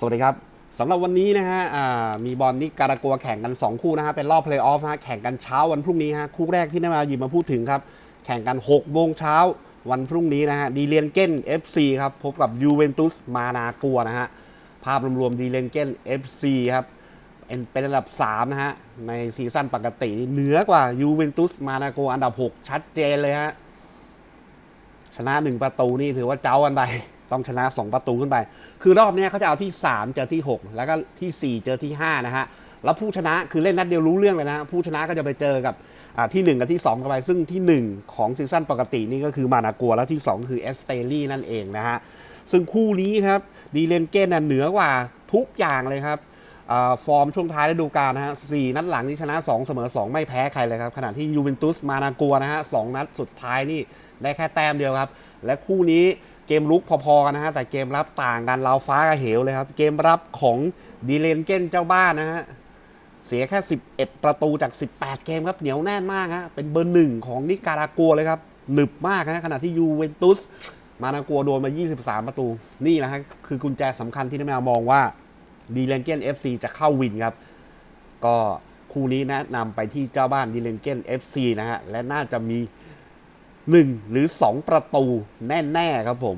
สวัสดีครับสำหรับวันนี้นะฮะมีบอลนี่การากัวแข่งกัน 2 คู่นะฮะเป็นรอบเพลย์ออฟฮะแข่งกันเช้าวันพรุ่งนี้ฮะคู่แรกที่ได้มาหยิบมาพูดถึงครับ แข่งกัน6โมงเช้าวันพรุ่งนี้นะฮะดีเลียนเก้น FC ครับพบกับยูเวนตุสมานากัวนะฮะภาพรวมๆดีเลียนเก้น FC ครับเป็นอันดับ 3 นะฮะ ในซีซั่นปกติเหนือกว่ายูเวนตุสมานาโกอันดับ 6 ชัดเจนเลยฮะ ชนะ 1 ประตูนี่ถือว่าเจ้ากันไป ต้องชนะ 2 ประตูขึ้นไป คือรอบนี้เขาจะเอาที่ 3 เจอที่ 6 แล้วก็ที่ 4 เจอที่ 5 นะฮะ แล้วผู้ชนะคือเล่นนัดเดียวรู้เรื่องเลยนะ ผู้ชนะก็จะไปเจอกับอ่าที่ 1 กับที่ 2 กันไป ซึ่งที่ 1 ของซีซั่นปกตินี่ก็คือมานากัว แล้วที่ 2 คือเอสเตลี่นั่นเองนะฮะ ซึ่งคู่นี้ครับดีเลนเก้นนะเหนือกว่าทุกอย่างเลยครับอฟอร์มช่วงท้ายฤดูกาลนะฮะสี่นัดหลังนี่ชนะ 2 เสมอ 2 ไม่แพ้ใครเลยครับ ขณะที่ยูเวนตุสมานากัวนะฮะสองนัดสุดท้ายนี่ได้แค่แต้มเดียวครับ และคู่นี้ เกมลุกพอๆกันนะฮะแต่เกมรับต่างกันราวฟ้ากับเหวเลยครับ เกมรับของดีเลนเก้นเจ้าบ้านนะฮะเสียแค่ 11 ประตูจาก 18 เกมครับเหนียวแน่นมากฮะเป็นเบอร์หนึ่งของนิการากัวเลยครับหนึบมากนะขณะที่ยูเวนตุสมานากัวโดนมา 23 ประตู นี่แหละฮะคือกุญแจสำคัญที่น้ำแมวมองว่าดีเลนเก้น FC จะเข้าวินครับ ก็คู่นี้แนะนำไปที่เจ้าบ้านดีเลนเก้น FC นะฮะและน่าจะมี 1 หรือ 2 ประตูแน่ ๆ ครับผม